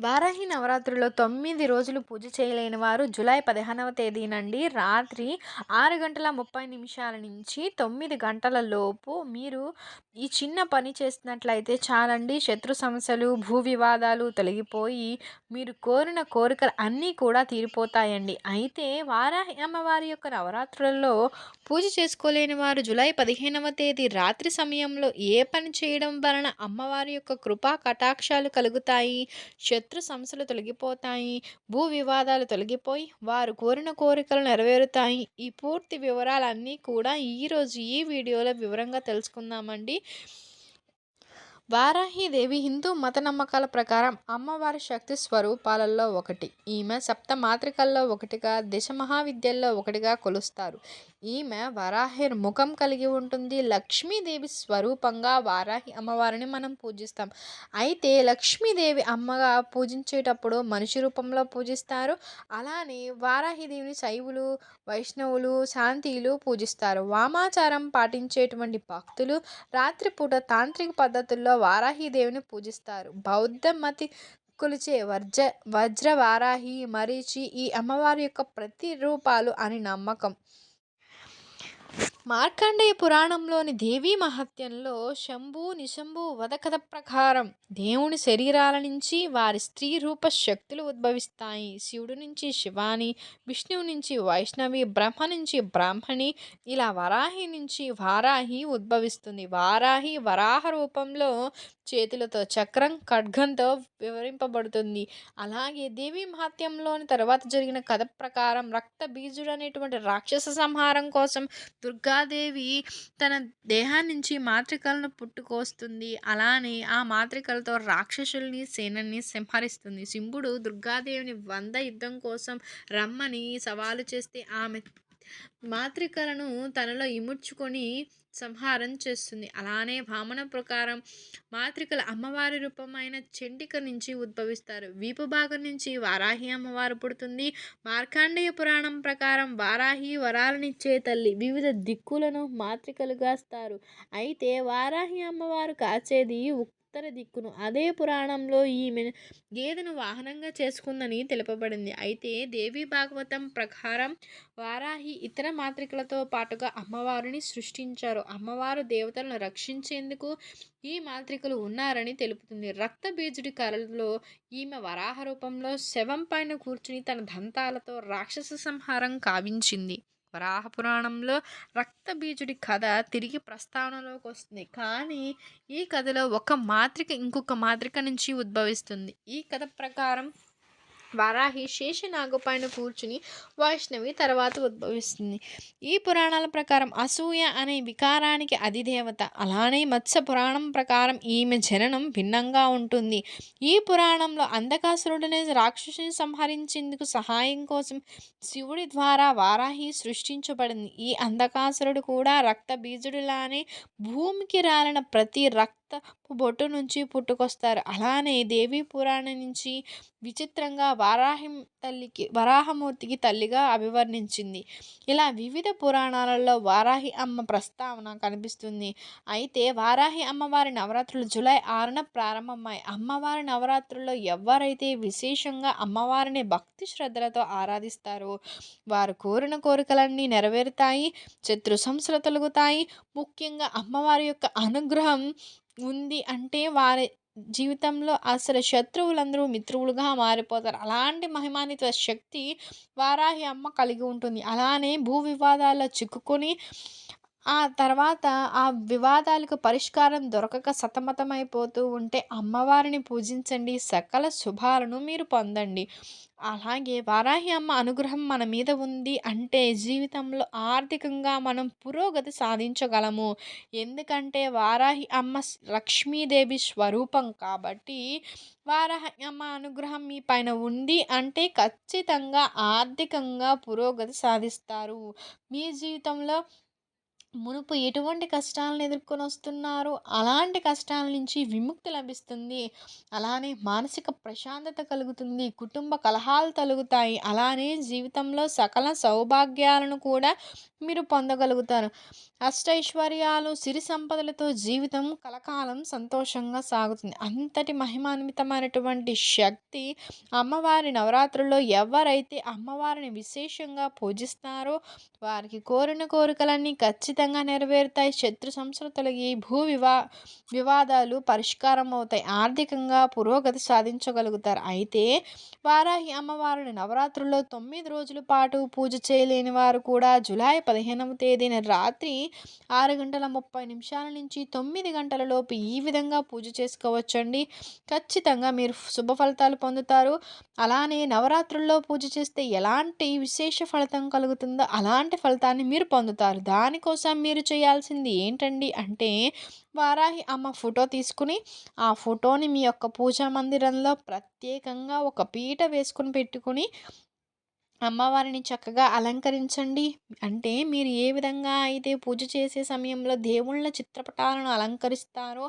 వారాహి నవరాత్రుల్లో తొమ్మిది రోజులు పూజ చేయలేని వారు జూలై పదిహేనవ తేదీ నుండి రాత్రి ఆరు గంటల ముప్పై నిమిషాల నుంచి తొమ్మిది గంటల లోపు మీరు ఈ చిన్న పని చేసినట్లయితే చాలండి. శత్రు సమస్యలు భూ వివాదాలు తొలగిపోయి మీరు కోరిన కోరికలు అన్నీ కూడా తీరిపోతాయండి. అయితే వారాహి అమ్మవారి యొక్క నవరాత్రులలో పూజ చేసుకోలేని వారు జూలై పదిహేనవ తేదీ రాత్రి సమయంలో ఏ పని చేయడం వలన అమ్మవారి యొక్క కృపా కటాక్షాలు కలుగుతాయి? శత్రు సమస్యలు తొలగిపోతాయి భూ వివాదాలు తొలగిపోయి వారు కోరిన కోరికలు నెరవేరుతాయి. ఈ పూర్తి వివరాలన్నీ కూడా ఈరోజు ఈ వీడియోలో వివరంగా తెలుసుకుందామండి. వారాహిదేవి హిందూ మత నమ్మకాల ప్రకారం అమ్మవారి శక్తి స్వరూపాలలో ఒకటి. ఈమె సప్త మాత్రికల్లో ఒకటిగా దశ మహావిద్యల్లో ఒకటిగా కొలుస్తారు. ఈమె వారాహిర్ ముఖం కలిగి ఉంటుంది. లక్ష్మీదేవి స్వరూపంగా వారాహి అమ్మవారిని మనం పూజిస్తాం. అయితే లక్ష్మీదేవి అమ్మగా పూజించేటప్పుడు మనిషి రూపంలో పూజిస్తారు. అలానే వారాహిదేవిని శైవులు వైష్ణవులు శాంతిలు పూజిస్తారు. వామాచారం పాటించేటువంటి భక్తులు రాత్రిపూట తాంత్రిక పద్ధతుల్లో వారాహిదేవిని పూజిస్తారు. బౌద్ధ మతి కొలిచే వజ్ర వజ్ర వారాహి మరీచి ఈ అమ్మవారి యొక్క ప్రతి రూపాలు అని నమ్మకం. మార్కండేయ పురాణంలోని దేవీ మహత్యంలో శంభు నిశంభు వధకథ ప్రకారం దేవుని శరీరాల నుంచి వారి స్త్రీ రూప శక్తులు ఉద్భవిస్తాయి. శివుడు నుంచి శివాని విష్ణువు నుంచి వైష్ణవి బ్రహ్మ నుంచి బ్రాహ్మణి ఇలా వరాహి నుంచి వారాహి ఉద్భవిస్తుంది. వారాహి వరాహ రూపంలో చేతులతో చక్రం ఖడ్గంతో వివరింపబడుతుంది. అలాగే దేవీ మహత్యంలోని తర్వాత జరిగిన కథ ప్రకారం రక్త బీజుడు అనేటువంటి రాక్షస సంహారం కోసం దుర్గాదేవి తన దేహం నుంచి మాతృకలను పుట్టుకొస్తుంది. అలానే ఆ మాతృకలతో రాక్షసుల్ని సేనల్ని సంహరిస్తుంది. సింహుడు దుర్గాదేవిని వంద యుద్ధం కోసం రమ్మని సవాలు చేస్తే ఆమె మాత్రికలను తనలో ఇముడ్చుకొని సంహారం చేస్తుంది. అలానే భామన ప్రకారం మాత్రికలు అమ్మవారి రూపమైన చెంటిక నుంచి ఉద్భవిస్తారు. వీపు భాగం నుంచి వారాహి అమ్మవారు పుడుతుంది. మార్కాండేయ పురాణం ప్రకారం వారాహి వరాలనిచ్చే తల్లి వివిధ దిక్కులను మాతృకలుగాస్తారు అయితే వారాహి అమ్మవారు కాచేది ఉత్తర దిక్కును. అదే పురాణంలో ఈమె గేదెను వాహనంగా చేసుకుందని తెలుపబడింది. అయితే దేవి భాగవతం ప్రకారం వారాహి ఇతర మాత్రికలతో పాటుగా అమ్మవారిని సృష్టించారు. అమ్మవారు దేవతలను రక్షించేందుకు ఈ మాత్రికలు ఉన్నారని తెలుపుతుంది. రక్త బీజుడి కళలో ఈమె వరాహ రూపంలో శవం పైన కూర్చుని తన దంతాలతో రాక్షస సంహారం కావించింది. వరాహ పురాణంలో రక్తబీజుడి కథ తిరిగి ప్రస్తావనలోకి వస్తుంది కానీ ఈ కథలో ఒక మాత్రిక ఇంకొక మాత్రిక నుంచి ఉద్భవిస్తుంది. ఈ కథ ప్రకారం వారాహి శేషనాగు పైన కూర్చుని వైష్ణవి తర్వాత ఉద్భవిస్తుంది. ఈ పురాణాల ప్రకారం అసూయ అనే వికారానికి అధిదేవత అలానే మత్స్య పురాణం ప్రకారం ఈమె జననం భిన్నంగా ఉంటుంది. ఈ పురాణంలో అంధకాసురుడనే రాక్షసుని సంహరించేందుకు సహాయం కోసం శివుడి ద్వారా వారాహి సృష్టించబడింది. ఈ అంధకాసురుడు కూడా రక్త బీజుడిలానే భూమికి రాలిన ప్రతి రక్త బొట్టు నుంచి పుట్టుకొస్తారు. అలానే దేవీ పురాణం నుంచి విచిత్రంగా వారాహి తల్లికి వరాహమూర్తికి తల్లిగా అభివర్ణించింది. ఇలా వివిధ పురాణాలలో వారాహి అమ్మ ప్రస్తావన కనిపిస్తుంది. అయితే వారాహి అమ్మవారి నవరాత్రులు జూలై ఆరున ప్రారంభమై అమ్మవారి నవరాత్రుల్లో ఎవరైతే విశేషంగా అమ్మవారిని భక్తి శ్రద్ధలతో ఆరాధిస్తారో వారు కోరిన కోరికలన్నీ నెరవేరుతాయి శత్రు సంస్థలు తొలగుతాయి. ముఖ్యంగా అమ్మవారి యొక్క అనుగ్రహం ఉంది. అంటే వారి జీవితంలో అసలు శత్రువులందరూ మిత్రువులుగా మారిపోతారు. అలాంటి మహిమాన్విత శక్తి వారాహి అమ్మ కలిగి ఉంటుంది. అలానే భూ వివాదాల్లో చిక్కుకొని ఆ తర్వాత ఆ వివాదాలకు పరిష్కారం దొరకక సతమతమైపోతూ ఉంటే అమ్మవారిని పూజించండి సకల శుభాలను మీరు పొందండి. అలాగే వారాహి అమ్మ అనుగ్రహం మన మీద ఉంది అంటే జీవితంలో ఆర్థికంగా మనం పురోగతి సాధించగలము. ఎందుకంటే వారాహి అమ్మ లక్ష్మీదేవి స్వరూపం కాబట్టి వారాహి అమ్మ అనుగ్రహం మీ పైన ఉంది అంటే ఖచ్చితంగా ఆర్థికంగా పురోగతి సాధిస్తారు. మీ జీవితంలో మునుపు ఎటువంటి కష్టాలను ఎదుర్కొని వస్తున్నారో అలాంటి కష్టాల నుంచి విముక్తి లభిస్తుంది. అలానే మానసిక ప్రశాంతత కలుగుతుంది కుటుంబ కలహాలు తొలగుతాయి. అలానే జీవితంలో సకల సౌభాగ్యాలను కూడా మీరు పొందగలుగుతారు. అష్టైశ్వర్యాలు సిరి సంపదలతో జీవితం కలకాలం సంతోషంగా సాగుతుంది. అంతటి మహిమాన్వితమైనటువంటి శక్తి అమ్మవారి నవరాత్రుల్లో ఎవరైతే అమ్మవారిని విశేషంగా పూజిస్తారో వారికి కోరిన కోరికలన్నీ ఖచ్చితంగా నెరవేరుతాయి. శత్రు సంస్థలు తొలగి భూ వివా వివాదాలు పరిష్కారం అవుతాయి ఆర్థికంగా పురోగతి సాధించగలుగుతారు. అయితే వారాహి అమ్మవారిని నవరాత్రుల్లో తొమ్మిది రోజుల పాటు పూజ చేయలేని వారు కూడా జులై పదిహేనవ తేదీన రాత్రి ఆరు గంటల ముప్పై నిమిషాల నుంచి తొమ్మిది గంటల లోపు ఈ విధంగా పూజ చేసుకోవచ్చండి. ఖచ్చితంగా మీరు శుభ ఫలితాలు పొందుతారు. అలానే నవరాత్రుల్లో పూజ చేస్తే ఎలాంటి విశేష ఫలితం కలుగుతుందో అలాంటి ఫలితాన్ని మీరు పొందుతారు. దానికోసం మీరు చేయాల్సింది ఏంటండి అంటే వారాహి అమ్మ ఫోటో తీసుకుని ఆ ఫోటోని మీ యొక్క పూజా మందిరంలో ప్రత్యేకంగా ఒక పీట వేసుకుని పెట్టుకుని అమ్మవారిని చక్కగా అలంకరించండి. అంటే మీరు ఏ విధంగా అయితే పూజ చేసే సమయంలో దేవుళ్ళ చిత్రపటాలను అలంకరిస్తారో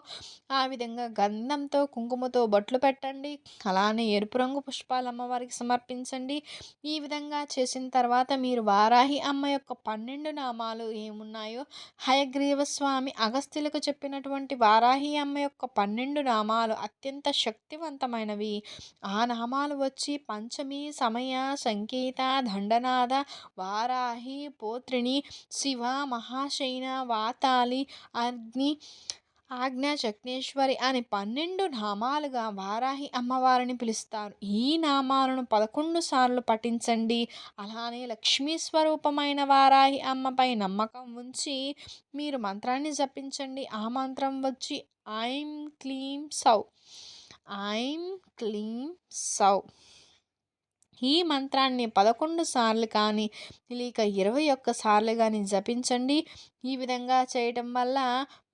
ఆ విధంగా గంధంతో కుంకుమతో బొట్లు పెట్టండి. అలానే ఎరుపు రంగు పుష్పాలు అమ్మవారికి సమర్పించండి. ఈ విధంగా చేసిన తర్వాత మీరు వారాహి అమ్మ యొక్క పన్నెండు నామాలు ఏమున్నాయో హయగ్రీవ స్వామి అగస్త్యులకు చెప్పినటువంటి వారాహి అమ్మ యొక్క పన్నెండు నామాలు అత్యంత శక్తివంతమైనవి. ఆ నామాలు వచ్చి పంచమి సమయ సంకేత దండనాథ వారాహి పోత్రిణి శివ మహాశైన వాతాలి అగ్ని ఆజ్ఞ చక్నేశ్వరి అని పన్నెండు నామాలుగా వారాహి అమ్మవారిని పిలుస్తారు. ఈ నామాలను పదకొండు సార్లు పఠించండి. అలానే లక్ష్మీ స్వరూపమైన వారాహి అమ్మపై నమ్మకం ఉంచి మీరు మంత్రాన్ని జపించండి. ఆ మంత్రం వచ్చి ఐం క్లీం సౌ. ఐం క్లీం సౌ. ఈ మంత్రాన్ని పదకొండు సార్లు కానీ లేక ఇరవై ఒక్క సార్లు కానీ జపించండి. ఈ విధంగా చేయటం వల్ల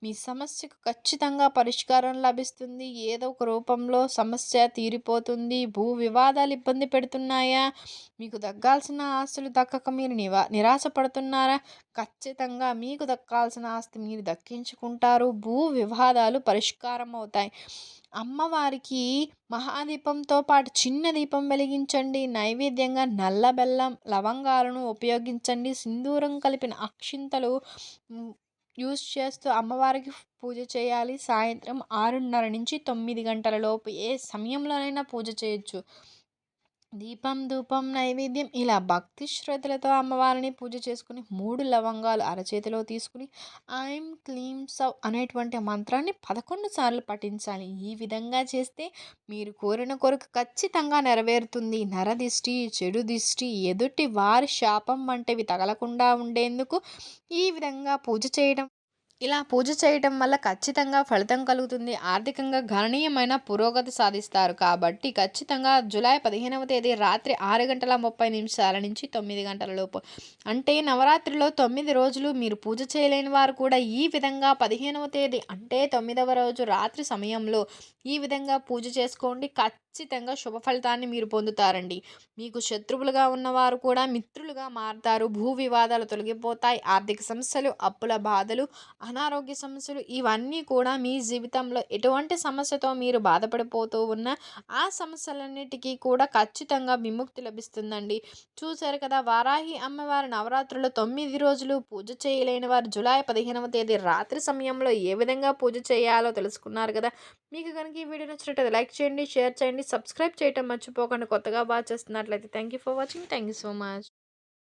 మీ సమస్యకు ఖచ్చితంగా పరిష్కారం లభిస్తుంది. ఏదో ఒక రూపంలో సమస్య తీరిపోతుంది. భూ వివాదాలు ఇబ్బంది పెడుతున్నాయా? మీకు దక్కాల్సిన ఆస్తులు దక్కక మీరు నివా నిరాశపడుతున్నారా? ఖచ్చితంగా మీకు దక్కాల్సిన ఆస్తి మీరు దక్కించుకుంటారు. భూ వివాదాలు పరిష్కారం అవుతాయి. అమ్మవారికి మహాదీపంతో పాటు చిన్న దీపం వెలిగించండి. నైవేద్యంగా నల్ల బెల్లం లవంగాలను ఉపయోగించండి. సింధూరం కలిపిన అక్షింతలు యూస్ చేస్తూ అమ్మవారికి పూజ చేయాలి సాయంత్రం ఆరున్నర నుంచి తొమ్మిది గంటల లోపు ఏ సమయంలోనైనా పూజ చేయొచ్చు. దీపం ధూపం నైవేద్యం ఇలా భక్తి శ్రద్ధలతో అమ్మవారిని పూజ చేసుకుని మూడు లవంగాలు అరచేతిలో తీసుకుని ఐం క్లీం సవ్ అనేటువంటి మంత్రాన్ని పదకొండు సార్లు పఠించాలి. ఈ విధంగా చేస్తే మీరు కోరిన కోరిక ఖచ్చితంగా నెరవేరుతుంది. నరదిష్టి చెడు దిష్టి ఎదుటి వారి శాపం వంటివి తగలకుండా ఉండేందుకు ఈ విధంగా పూజ చేయడం ఇలా పూజ చేయటం వల్ల ఖచ్చితంగా ఫలితం కలుగుతుంది. ఆర్థికంగా గణనీయమైన పురోగతి సాధిస్తారు. కాబట్టి ఖచ్చితంగా జూలై పదిహేనవ తేదీ రాత్రి ఆరు గంటల ముప్పై నిమిషాల నుంచి తొమ్మిది గంటల లోపు. అంటే నవరాత్రిలో తొమ్మిది రోజులు మీరు పూజ చేయలేని వారు కూడా ఈ విధంగా పదిహేనవ తేదీ అంటే తొమ్మిదవ రోజు రాత్రి సమయంలో ఈ విధంగా పూజ చేసుకోండి. ఖచ్చితంగా శుభ ఫలితాన్ని మీరు పొందుతారండి. మీకు శత్రువులుగా ఉన్నవారు కూడా మిత్రులుగా మారుతారు. భూ వివాదాలు తొలగిపోతాయి. ఆర్థిక సమస్యలు అప్పుల బాధలు అనారోగ్య సమస్యలు ఇవన్నీ కూడా మీ జీవితంలో ఎటువంటి సమస్యతో మీరు బాధపడిపోతూ ఉన్న ఆ సమస్యలన్నిటికీ కూడా ఖచ్చితంగా విముక్తి లభిస్తుందండి. చూశారు కదా వారాహి అమ్మవారి నవరాత్రులు తొమ్మిది రోజులు పూజ చేయలేని వారు జూలై పదిహేనవ తేదీ రాత్రి సమయంలో ఏ విధంగా పూజ చేయాలో తెలుసుకున్నారు కదా. మీకు కనుక ఈ వీడియో నచ్చినట్టు లైక్ చేయండి షేర్ చేయండి సబ్స్క్రైబ్ చేయటం మర్చిపోకండి. కొత్తగా బాగా చేస్తున్నట్లయితే. Thank you for watching thank you so much